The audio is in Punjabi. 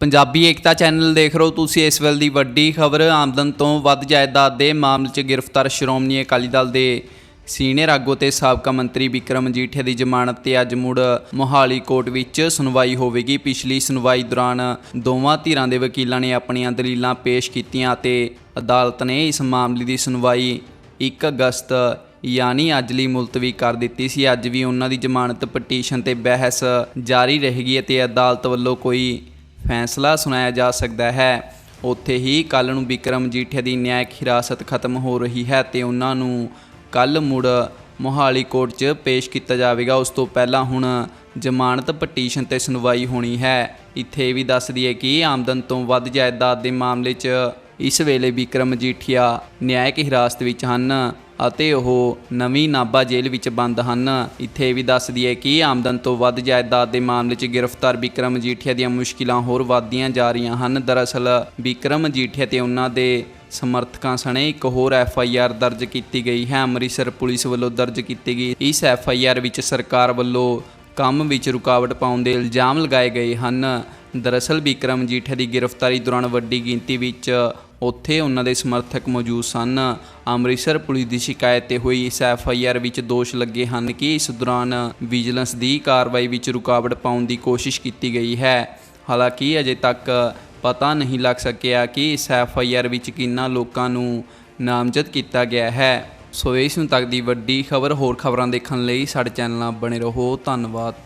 ਪੰਜਾਬੀ ਏਕਤਾ ਚੈਨਲ ਦੇਖ ਰਹੇ ਹੋ ਤੁਸੀਂ ਇਸ ਵੇਲੇ ਦੀ ਵੱਡੀ ਖਬਰ। ਆਮਦਨ ਤੋਂ ਵੱਧ ਜਾਇਦਾਦ ਦੇ ਮਾਮਲੇ 'ਚ ਗ੍ਰਿਫਤਾਰ ਸ਼੍ਰੋਮਣੀ ਅਕਾਲੀ ਦਲ ਦੇ ਸੀਨੀਅਰ ਆਗੂ ਤੇ ਸਾਬਕਾ ਮੰਤਰੀ ਵਿਕਰਮ ਮਜੀਠੀਆ ਦੀ ਜ਼ਮਾਨਤ ਤੇ ਅੱਜ ਮੁੜ ਮੋਹਾਲੀ ਕੋਰਟ ਵਿੱਚ ਸੁਣਵਾਈ ਹੋਵੇਗੀ। ਪਿਛਲੀ ਸੁਣਵਾਈ ਦੌਰਾਨ ਦੋਵਾਂ ਧਿਰਾਂ ਦੇ ਵਕੀਲਾਂ ਨੇ ਆਪਣੀਆਂ ਦਲੀਲਾਂ ਪੇਸ਼ ਕੀਤੀਆਂ ਅਤੇ ਅਦਾਲਤ ਨੇ ਇਸ ਮਾਮਲੇ ਦੀ ਸੁਣਵਾਈ 1 ਅਗਸਤ ਯਾਨੀ ਅੱਜ ਲਈ ਮੁਲਤਵੀ ਕਰ ਦਿੱਤੀ ਸੀ। ਅੱਜ ਵੀ ਉਹਨਾਂ ਦੀ ਜ਼ਮਾਨਤ ਪਟੀਸ਼ਨ ਤੇ ਬਹਿਸ ਜਾਰੀ ਰਹੇਗੀ ਅਤੇ ਅਦਾਲਤ ਵੱਲੋਂ ਕੋਈ ਫੈਸਲਾ ਸੁਣਾਇਆ ਜਾ ਸਕਦਾ ਹੈ। ਉੱਥੇ ਹੀ ਕੱਲ ਨੂੰ ਵਿਕਰਮ ਜੀਠੇ ਦੀ ਨਿਆਇਕ ਹਿਰਾਸਤ ਖਤਮ ਹੋ ਰਹੀ ਹੈ ਤੇ ਉਹਨਾਂ ਨੂੰ ਕੱਲ ਮੁੜ ਮੋਹਾਲੀ ਕੋਰਟ 'ਚ ਪੇਸ਼ ਕੀਤਾ ਜਾਵੇਗਾ। ਉਸ ਤੋਂ ਪਹਿਲਾਂ ਹੁਣ ਜ਼ਮਾਨਤ ਪਟੀਸ਼ਨ ਤੇ ਸੁਣਵਾਈ ਹੋਣੀ ਹੈ। ਇੱਥੇ ਇਹ ਵੀ ਦੱਸ ਦਈਏ ਕਿ ਆਮਦਨ ਤੋਂ ਵੱਧ ਜਾਇਦਾਦ ਦੇ ਮਾਮਲੇ 'ਚ ਇਸ ਵੇਲੇ ਵਿਕਰਮ ਜੀਠੀਆ ਨਿਆਇਕ ਹਿਰਾਸਤ ਵਿੱਚ ਹਨ ਅਤੇ ਉਹ ਨਵੀਂ ਨਾਭਾ ਜੇਲ੍ਹ ਵਿੱਚ ਬੰਦ ਹਨ। ਇੱਥੇ ਇਹ ਵੀ ਦੱਸ ਦਈਏ ਕਿ ਆਮਦਨ ਤੋਂ ਵੱਧ ਜਾਇਦਾਦ ਦੇ ਮਾਮਲੇ 'ਚ ਗ੍ਰਿਫਤਾਰ ਵਿਕਰਮ ਜੀਠੀਆ ਦੀਆਂ ਮੁਸ਼ਕਿਲਾਂ ਹੋਰ ਵਧਦੀਆਂ ਜਾ ਰਹੀਆਂ ਹਨ। ਦਰਅਸਲ ਵਿਕਰਮ ਜੀਠੀਆ ਤੇ ਉਹਨਾਂ ਦੇ ਸਮਰਥਕਾਂ ਸਣੇ ਇੱਕ ਹੋਰ ਐਫ ਆਈ ਆਰ ਦਰਜ ਕੀਤੀ ਗਈ ਹੈ। ਅੰਮ੍ਰਿਤਸਰ ਪੁਲਿਸ ਵੱਲੋਂ ਦਰਜ ਕੀਤੀ ਗਈ ਇਸ ਐਫ ਆਈ ਆਰ ਵਿੱਚ ਸਰਕਾਰ ਵੱਲੋਂ ਕੰਮ ਵਿੱਚ ਰੁਕਾਵਟ ਪਾਉਣ ਦੇ ਇਲਜ਼ਾਮ ਲਗਾਏ ਗਏ ਹਨ। ਦਰਅਸਲ ਵਿਕਰਮ ਜੀਠੇ ਦੀ ਗ੍ਰਿਫਤਾਰੀ ਦੌਰਾਨ ਵੱਡੀ ਗਿਣਤੀ ਵਿੱਚ ਉੱਥੇ ਉਹਨਾਂ ਦੇ ਸਮਰਥਕ ਮੌਜੂਦ ਸਨ। ਅੰਮ੍ਰਿਤਸਰ ਪੁਲਿਸ ਦੀ ਸ਼ਿਕਾਇਤ ਤੇ ਹੋਈ ਇਸ ਐਫ ਆਈ ਆਰ ਵਿੱਚ ਦੋਸ਼ ਲੱਗੇ ਹਨ ਕਿ ਇਸ ਦੌਰਾਨ ਵਿਜੀਲੈਂਸ ਦੀ ਕਾਰਵਾਈ ਵਿੱਚ ਰੁਕਾਵਟ ਪਾਉਣ ਦੀ ਕੋਸ਼ਿਸ਼ ਕੀਤੀ ਗਈ ਹੈ। ਹਾਲਾਂਕਿ ਅਜੇ ਤੱਕ ਪਤਾ ਨਹੀਂ ਲੱਗ ਸਕਿਆ ਕਿ ਇਸ ਐਫ ਆਈ ਆਰ ਵਿੱਚ ਕਿੰਨਾ ਲੋਕਾਂ ਨੂੰ ਨਾਮਜ਼ਦ ਕੀਤਾ ਗਿਆ ਹੈ। ਸੋ ਇਸ ਨੂੰ ਤੱਕ ਦੀ ਵੱਡੀ ਖਬਰ ਹੋਰ ਖਬਰਾਂ ਦੇਖਣ ਲਈ ਸਾਡੇ ਚੈਨਲ ਨਾਲ ਬਣੇ ਰਹੋ। ਧੰਨਵਾਦ।